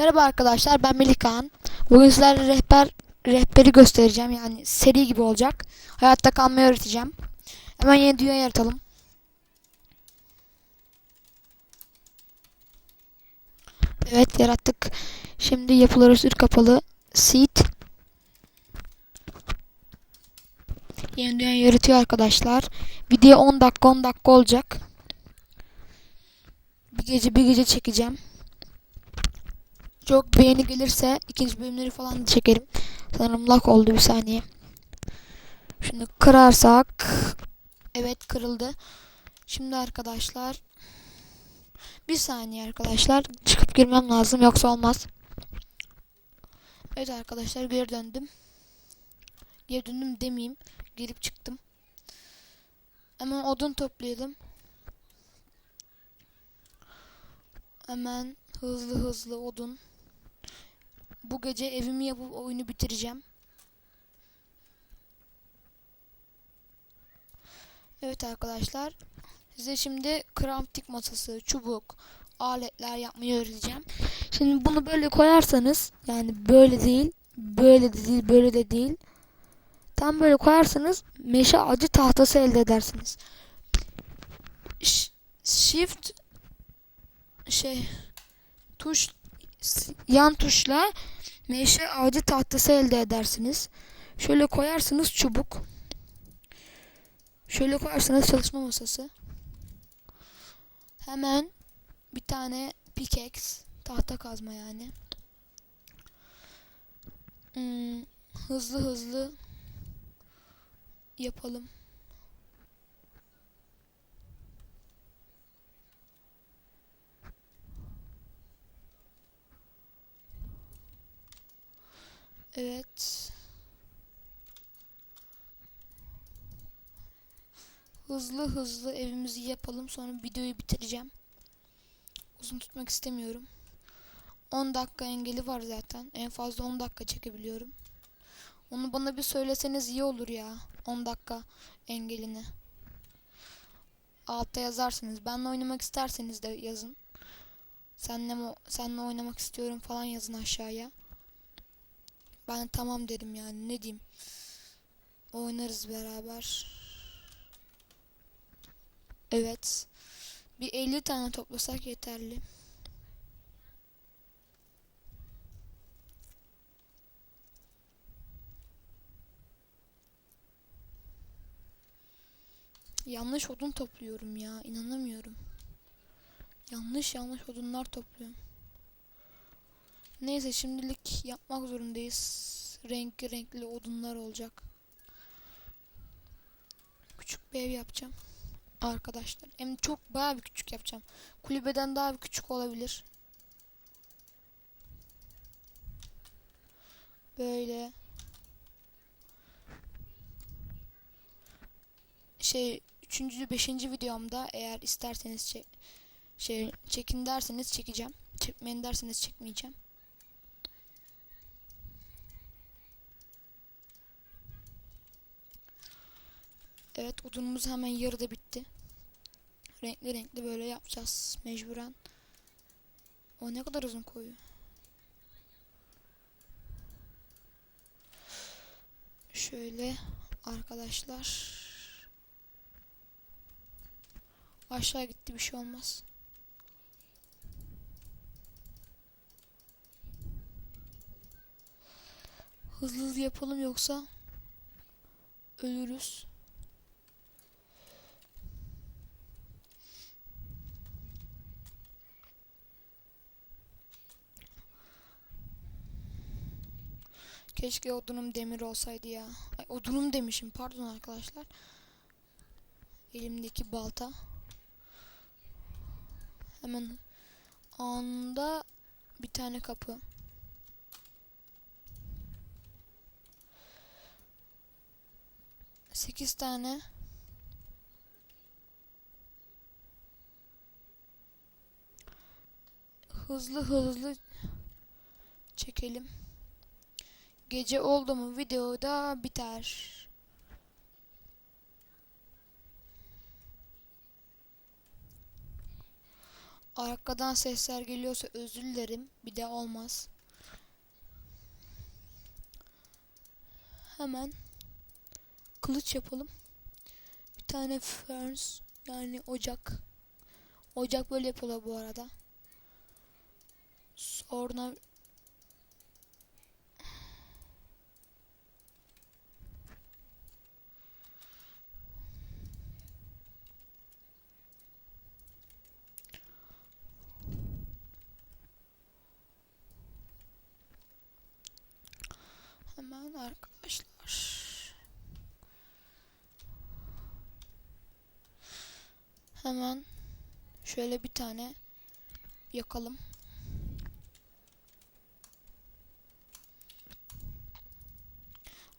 Merhaba arkadaşlar ben Melih Kaan. Bugün sizlerle rehber rehberi göstereceğim. Yani seri gibi olacak. Hayatta kalmayı öğreteceğim. Hemen yeni dünya yaratalım. Evet yarattık. Şimdi yapılar üstü kapalı. Seed. Yeni dünya yaratıyor arkadaşlar. Video 10 dakika 10 dakika olacak. Bir gece bir gece çekeceğim. Çok beğeni gelirse ikinci bölümleri falan da çekerim. Sanırım lag oldu bir saniye. Şimdi kırarsak evet kırıldı. Şimdi arkadaşlar bir saniye arkadaşlar çıkıp girmem lazım yoksa olmaz. Evet arkadaşlar geri döndüm. Geri döndüm demeyeyim. Girip çıktım. Hemen odun toplayalım. Hemen hızlı hızlı odun. Bu gece evimi yapıp oyunu bitireceğim. Evet arkadaşlar. Size şimdi kramptik masası, çubuk, aletler yapmayı öğreteceğim. Şimdi bunu böyle koyarsanız yani böyle değil, böyle de değil, böyle de değil. Tam böyle koyarsanız meşe ağacı tahtası elde edersiniz. Ş- Shift şey tuş yan tuşla meşe ağacı tahtası elde edersiniz. Şöyle koyarsınız çubuk. Şöyle koyarsanız çalışma masası. Hemen bir tane pickaxe, tahta kazma yani. Hmm, hızlı hızlı yapalım. Evet. Hızlı hızlı evimizi yapalım. Sonra videoyu bitireceğim. Uzun tutmak istemiyorum. 10 dakika engeli var zaten. En fazla 10 dakika çekebiliyorum. Onu bana bir söyleseniz iyi olur ya. 10 dakika engelini. Altta yazarsınız. Benle oynamak isterseniz de yazın. Senle, senle oynamak istiyorum falan yazın aşağıya. Ben tamam derim yani ne diyeyim. Oynarız beraber. Evet. Bir 50 tane toplasak yeterli. Yanlış odun topluyorum ya. inanamıyorum. Yanlış yanlış odunlar topluyorum. Neyse şimdilik yapmak zorundayız. Renkli renkli odunlar olacak. Küçük bir ev yapacağım. Arkadaşlar. Hem çok bayağı bir küçük yapacağım. Kulübeden daha bir küçük olabilir. Böyle. Şey 3. 5. videomda eğer isterseniz çek şey çekin derseniz çekeceğim. Çekmeyin derseniz çekmeyeceğim. Evet odunumuz hemen yarıda bitti. Renkli renkli böyle yapacağız mecburen. O ne kadar uzun koyuyor. Şöyle arkadaşlar. Aşağı gitti bir şey olmaz. Hızlı hızlı yapalım yoksa ölürüz. Keşke odunum demir olsaydı ya. Ay, odunum demişim pardon arkadaşlar. Elimdeki balta. Hemen anında bir tane kapı. Sekiz tane. Hızlı hızlı çekelim. Gece oldu mu videoda biter. Arkadan sesler geliyorsa özür dilerim. Bir de olmaz. Hemen kılıç yapalım. Bir tane furnace yani ocak. Ocak böyle yapılıyor bu arada. Sonra hemen arkadaşlar. Hemen şöyle bir tane yakalım.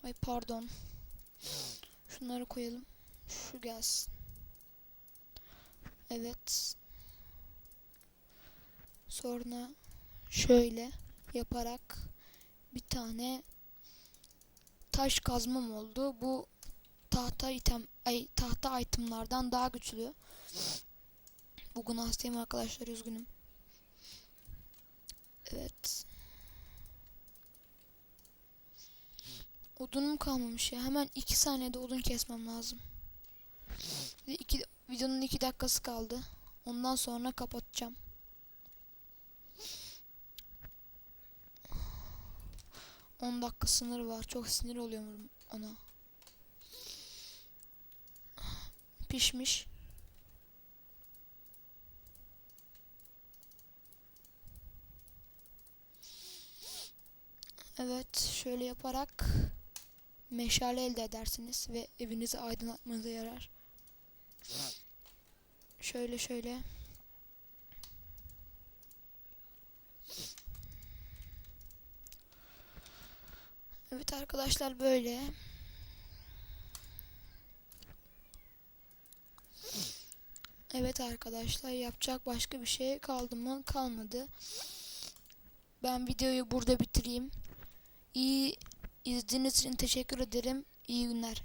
Ay pardon. Şunları koyalım. Şu gelsin. Evet. Sonra şöyle yaparak bir tane taş kazmam oldu. Bu tahta item ay tahta itemlardan daha güçlü. Bugün hastayım arkadaşlar üzgünüm. Evet. Odunum kalmamış ya. Hemen 2 saniyede odun kesmem lazım. İki, videonun 2 dakikası kaldı. Ondan sonra kapatacağım. On dakika sınır var. Çok sinir oluyorum ona. Pişmiş. Evet, şöyle yaparak meşale elde edersiniz ve evinizi aydınlatmanıza yarar. Şöyle şöyle. Evet arkadaşlar böyle. Evet arkadaşlar yapacak başka bir şey kaldı mı? Kalmadı. Ben videoyu burada bitireyim. İyi izlediğiniz için teşekkür ederim. İyi günler.